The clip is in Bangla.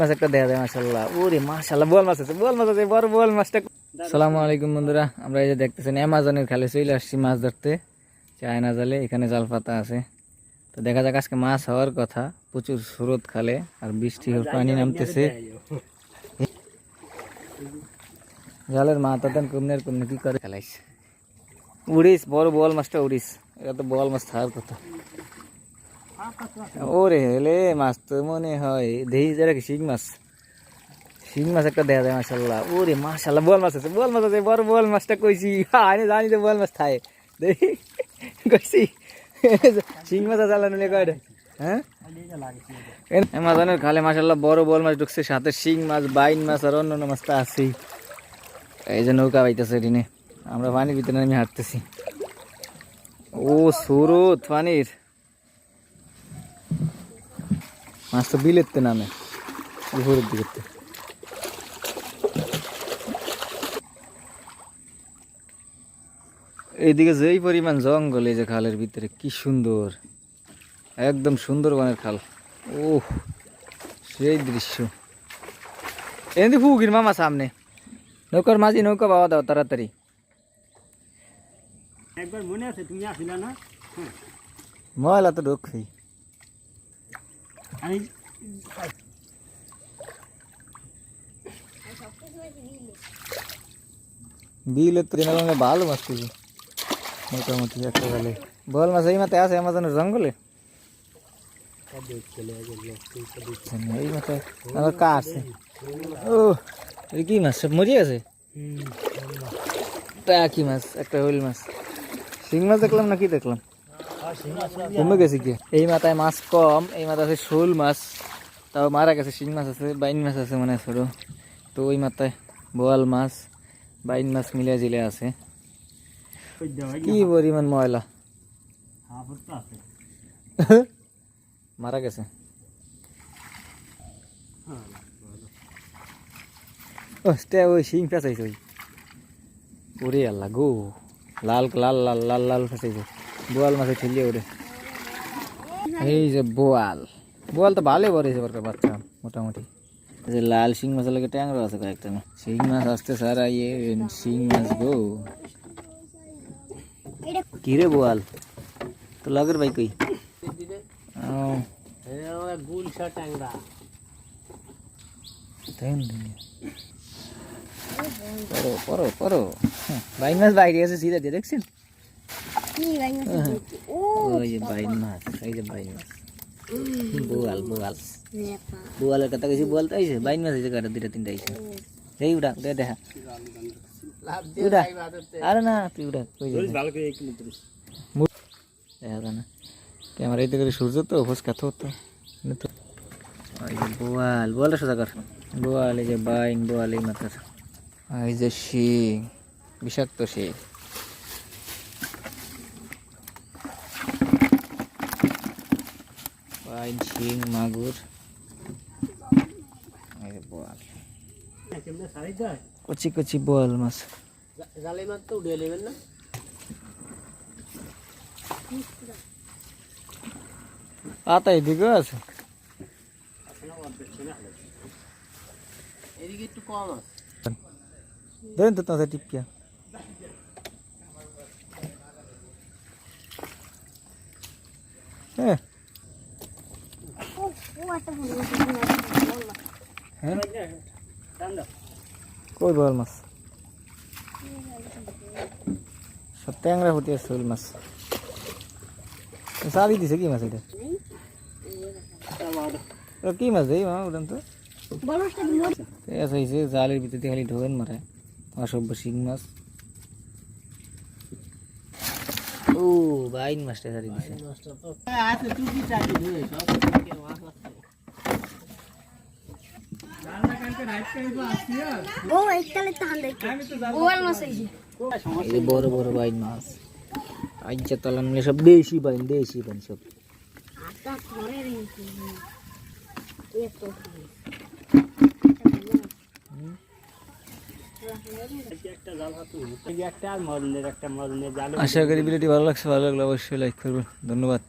মাছ একটা দেয়া যায় মাশাল্লাহ ওরে মাশাল্লাহ বল মাছ আছে বল মাছ আছে বড় বল মাছটা। সালামু আলাইকুম বন্ধুরা আমরা এই যে দেখতেছেন অ্যামাজনের খালে চলে আসছি মাছ ধরতে। চায়না জালে এখানে জাল পাতা আছে। তো দেখা যাক আজকে মাছ হওয়ার কথা। প্রচুর স্রোত খালে আর বৃষ্টি হয়ে পানি নামতেছে। জালের মাথা দেন কমনের কমনে কি করে? খেলাইছে উড়িস বড় বল মাছটা উড়িস। এটা তো বল মাছ থাকার কথা। ওরে হেলে মাছ তো মনে হয় দেহি যারা শিং মাছ। শিং মাছ একটা দেয়া যায় মাসাল্লাহ ওরে মাসাল্লাহ বল মাছ আছে বল মাছ আছে, বড় বল মাছটা কইছি। আমি জানি যে বল মাছ থাকে দেখি কইছি। শিং মাছ আছে আল্লাহ নিলে কয়টা? হ্যাঁ? আমাজনের খালে মাসাল্লাহ বড় বল মাছ ঢুকছে, সাথে শিং মাছ, বাইন মাছ আর অন্য মাছটা আছেই। এই যে নৌকা বাইতেছে এদিনে। আমরা পানির ভিতরে আমি হাঁটতেছি। ও সুরত পানির। মাছ তো বিলেতে নামে উপরের দিকে এইদিকে যেই পরিমাণ জঙ্গল এই যে খালের ভিতরে কি সুন্দর একদম সুন্দরবনের খাল। ও সেই দৃশ্য। এমনি ফুকির মামা সামনে। নৌকার মাঝি নৌকা পাওয়া দাও তাড়াতাড়ি। একবার মনে আছে তুমি আসিলা না? ময়লা তো ঢুকছেই। আমি বিলের তো দিনে ভালো মাছ পেয়েছি মোটামুটি একটা গেলে বল মাছ এই মাথায় আছে আমাজনের জঙ্গলে এই মাথায় আমার কা আছে ও এই কি মাছ সব মরে আছে তা কি মাছ একটা হইল মাছ শিং মাছ দেখলাম না কি দেখলাম কমে গেছে কি? এই মাথায় মাছ কম, এই মাথায় আছে শোল মাছ। তাও মারা গেছে, শিং মাছ আছে, বাইন মাছ আছে মানে ছোট। তো ওই মাথায় বোয়াল মাছ, বাইন মাছ মিলে জিলে আছে। কি পরিমাণ ময়লা? মারা গেছে। ওই শিং ফেসাইছে ওই। ওরে আল্লাহ গো। লাল লাল লাল লাল লাল ফেসাইছে। বোয়াল মাছে ঠেলিয়ে ওরে এই যে বোয়াল বোয়াল তো ভালোই বড় হয়েছে বরকার বাচ্চা মোটামুটি এই যে লাল শিং মাছের লাগে ট্যাংরা আছে কয়েকটা না শিং মাছ আসতে সারা ইয়ে শিং মাছ গো কিরে বোয়াল তো লগের ভাই কই ও গুলশা ট্যাংরা দেন দিন পরো পরো পরো হ্যাঁ, বাইন মাছ বাইরে আছে সিধা দিয়ে দেখছেন ওই যে বাইন মাছ এই যে বাইন মাছ। বোয়াল বোয়াল। বোয়ালের কথা কিছু বলতে আইছে বাইন মাছ হয়েছে কাটা দুটা তিনটা আইছে। এই উড়া দে দেখা। উড়া। আরে না তুই উড়া কই যাবি? ভালো করে একটু মু- দেখা না। ক্যামেরা এতে করে সূর্য তো ফসকা তো তো। তো। ওই যে বোয়াল বোয়ালের সোজা কর। বোয়াল এই যে বাইন বোয়াল এই মাথার এই যে শিং বিষাক্ত শিং। বাইন শিং মাগুর এই যে বোয়াল কেমনে সারাই যায় কচি কচি বোয়াল মাছ জালে মাছ তো উড়ে নেবেন না পাতা এদিকে আছে এদিকে একটু কম আছে ধরেন তো তোমাদের টিপকিয়া হ্যাঁ হ্যাঁ ঠান্ডা কই বল মাছ? সব ট্যাংরা হতে আছে শোল মাছ। সারি দিছে কি মাছ এটা? কি মাছ এই মামা উঠান তো? হয়েছে জালের ভিতরে খালি ঢোকেন মারে। অসভ্য শিং মাছ। ও, বাইন মাছটা সারি দিছে। বড় বড় মাছ। নিলে সব দেশি দেশি সব। আশা করি ভিডিওটি ভালো লাগছে, ভালো লাগলে অবশ্যই লাইক করবেন। ধন্যবাদ।